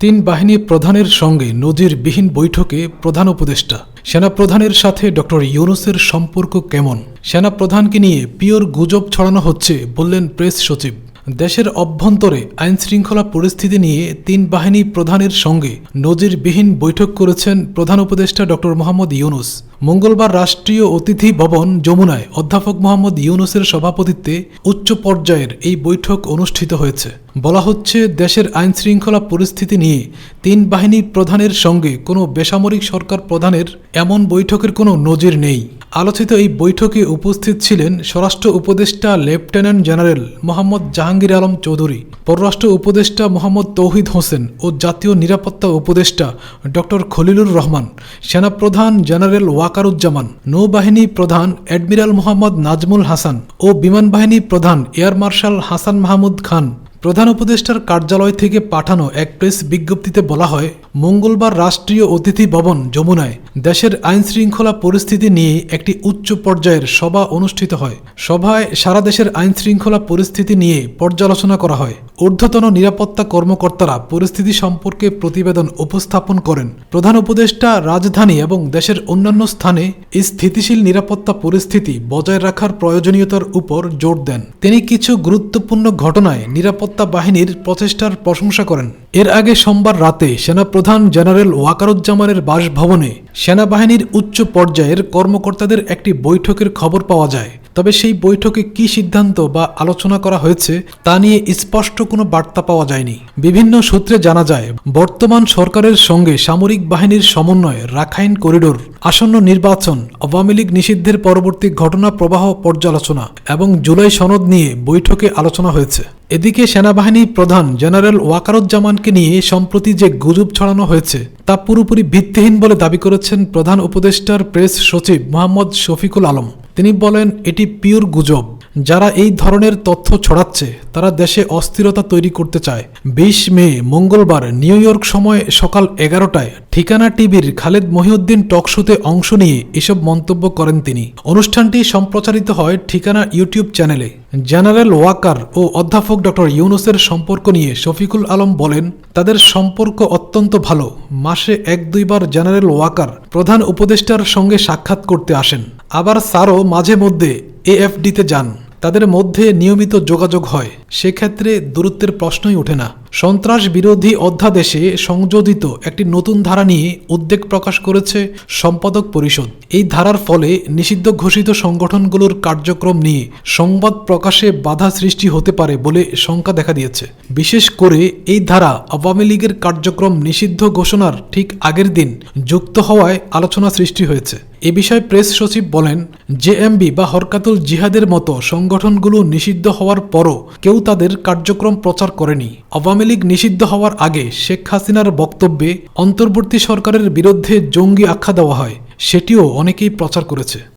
তিন বাহিনী প্রধানের সঙ্গে নজিরবিহীন বৈঠকে প্রধান উপদেষ্টা। সেনাপ্রধানের সাথে ডক্টর ইউনুসের সম্পর্ক কেমন? সেনাপ্রধানকে নিয়ে পিওর গুজব ছড়ানো হচ্ছে, বললেন প্রেস সচিব। দেশের অভ্যন্তরে আইন শৃঙ্খলা পরিস্থিতি নিয়ে তিন বাহিনী প্রধানের সঙ্গে নজিরবিহীন বৈঠক করেছেন প্রধান উপদেষ্টা ডক্টর মোহাম্মদ ইউনুস। মঙ্গলবার রাষ্ট্রীয় অতিথি ভবন যমুনায় অধ্যাপক মোহাম্মদ ইউনুসের সভাপতিত্বে উচ্চ পর্যায়ের এই বৈঠক অনুষ্ঠিত হয়েছে। বলা হচ্ছে, দেশের আইন শৃঙ্খলা পরিস্থিতি নিয়ে তিন বাহিনী প্রধানের সঙ্গে কোনো বেসামরিক সরকার প্রধানের এমন বৈঠকের কোনো নজির নেই। আলোচিত এই বৈঠকে উপস্থিত ছিলেন স্বরাষ্ট্র উপদেষ্টা লেফটেন্যান্ট জেনারেল মোহাম্মদ জাহাঙ্গীর আলম চৌধুরী, পররাষ্ট্র উপদেষ্টা মোহাম্মদ তৌহিদ হোসেন ও জাতীয় নিরাপত্তা উপদেষ্টা ডক্টর খলিলুর রহমান, সেনাপ্রধান জেনারেল ওয়াকারুজ্জামান, নৌবাহিনী প্রধান অ্যাডমিরাল মোহাম্মদ নাজমুল হাসান ও বিমান বাহিনী প্রধান এয়ার মার্শাল হাসান মাহমুদ খান। প্রধান উপদেষ্টার কার্যালয় থেকে পাঠানো এক প্রেস বিজ্ঞপ্তিতে বলা হয়, মঙ্গলবার রাষ্ট্রীয় অতিথি ভবন যমুনায় দেশের আইন শৃঙ্খলা পরিস্থিতি নিয়ে একটি উচ্চ পর্যায়ের সভা অনুষ্ঠিত হয়। সভায় সারা দেশের আইন শৃঙ্খলা পরিস্থিতি নিয়ে পর্যালোচনা করা হয়। ঊর্ধ্বতন নিরাপত্তা কর্মকর্তারা পরিস্থিতি সম্পর্কে প্রতিবেদন উপস্থাপন করেন। প্রধান উপদেষ্টা রাজধানী এবং দেশের অন্যান্য স্থানে স্থিতিশীল নিরাপত্তা পরিস্থিতি বজায় রাখার প্রয়োজনীয়তার উপর জোর দেন। তিনি কিছু গুরুত্বপূর্ণ ঘটনায় নিরাপত্তা বাহিনীর প্রচেষ্টার প্রশংসা করেন। এর আগে সোমবার রাতে সেনাপ্রধান জেনারেল ওয়াকারুজ্জামানের বাসভবনে সেনাবাহিনীর উচ্চ পর্যায়ের কর্মকর্তাদের একটি বৈঠকের খবর পাওয়া যায়। তবে সেই বৈঠকে কি সিদ্ধান্ত বা আলোচনা করা হয়েছে, তা নিয়ে স্পষ্ট কোনো বার্তা পাওয়া যায়নি। বিভিন্ন সূত্রে জানা যায়, বর্তমান সরকারের সঙ্গে সামরিক বাহিনীর সমন্বয়ে রাখাইন করিডোর, আসন্ন নির্বাচন, আওয়ামী লীগ নিষিদ্ধের পরবর্তী ঘটনা প্রবাহ পর্যালোচনা এবং জুলাই সনদ নিয়ে বৈঠকে আলোচনা হয়েছে। এদিকে সেনাবাহিনী প্রধান জেনারেল ওয়াকারুজ্জামানকে নিয়ে সম্প্রতি যে গুজব ছড়ানো হয়েছে, তা পুরোপুরি ভিত্তিহীন বলে দাবি করেছেন প্রধান উপদেষ্টার প্রেস সচিব মোহাম্মদ শফিকুল আলম। তিনি বলেন, এটি পিওর গুজব। যারা এই ধরনের তথ্য ছড়াচ্ছে, তারা দেশে অস্থিরতা তৈরি করতে চায়। বিশ মে, মঙ্গলবার, নিউ ইয়র্ক সময় সকাল এগারোটায় ঠিকানা টিভির খালেদ মহিউদ্দিন টকশোতে অংশ নিয়ে এসব মন্তব্য করেন তিনি। অনুষ্ঠানটি সম্প্রচারিত হয় ঠিকানা ইউটিউব চ্যানেলে। জেনারেল ওয়াকার ও অধ্যাপক ডক্টর ইউনুসের সম্পর্ক নিয়ে শফিকুল আলম বলেন, তাদের সম্পর্ক অত্যন্ত ভালো। মাসে এক দুইবার জেনারেল ওয়াকার প্রধান উপদেষ্টার সঙ্গে সাক্ষাৎ করতে আসেন। আবার স্যারও মাঝে মধ্যে এএফডিতে যান। তাদের মধ্যে নিয়মিত যোগাযোগ হয়। সেক্ষেত্রে দূরত্বের প্রশ্নই ওঠে না। সন্ত্রাস বিরোধী অধ্যাদেশে সংযোজিত একটি নতুন ধারা নিয়ে উদ্বেগ প্রকাশ করেছে সম্পাদক পরিষদ। এই ধারার ফলে নিষিদ্ধ ঘোষিত সংগঠনগুলোর কার্যক্রম নিয়ে সংবাদ প্রকাশে বাধা সৃষ্টি হতে পারে বলে শঙ্কা দেখা দিয়েছে। বিশেষ করে এই ধারা আওয়ামী লীগের কার্যক্রম নিষিদ্ধ ঘোষণার ঠিক আগের দিন যুক্ত হওয়ায় আলোচনা সৃষ্টি হয়েছে। এ বিষয়ে প্রেস সচিব বলেন, জেএমবি বা হরকাতুল জিহাদের মতো সংগঠনগুলো নিষিদ্ধ হওয়ার পরও কেউ তাদের কার্যক্রম প্রচার করেনি। আওয়ামী লীগ নিষিদ্ধ হওয়ার আগে শেখ হাসিনার বক্তব্যে অন্তর্বর্তী সরকারের বিরুদ্ধে জঙ্গি আখ্যা দেওয়া হয়। সেটিও অনেকেই প্রচার করেছে।